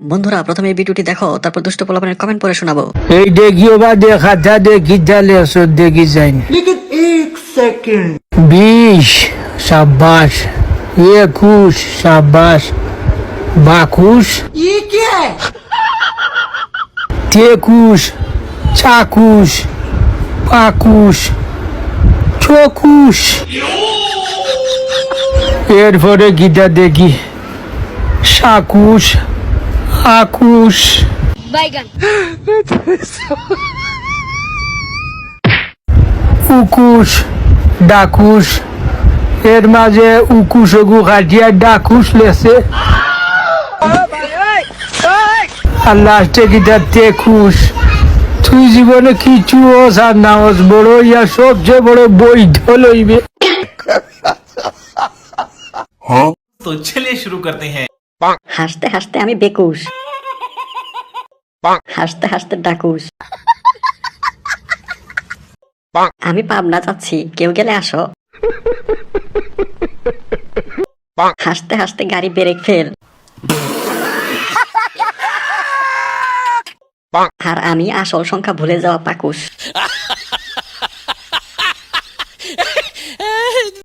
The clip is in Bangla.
বন্ধুরা প্রথমে এই ভিডিওটি দেখো তারপর দুষ্ট পোলাপানের কমেন্ট পড়ে শোনাবো। এই দেখিও বা দেখা যা দেখি জালে আসো দেখি যাই। এক সেকেন্ড বিশ সাব্বাস একুশ সাব্বাস বাকুশ তেকুশ চাকুশ পাকুশ চকুশ এরপরে গীতা দেখি সাকুশ আকুশ। বাইগান। উকুশ ডাকুশ। এর মাঝে উকুশ গু কাটিয়া ডাকুশ লেসে আর লাস্টে গিটা তেকুশ তুই জীবনে কিছু ওস আর না বড় ইয়া সবচেয়ে বড় বৈধ লইবে। তো চলে শুরু করতে হ্যাঁ। হাসতে হাসতে আমি বেকুশ। হাসতে হাসতে ডাকুস। আমি পাবনা যাচ্ছি কেউ গেলে আসো। হাসতে হাসতে গাড়ি ব্রেক ফেল। আর আমি আসল সংখ্যা ভুলে যাওয়া পাকুশ।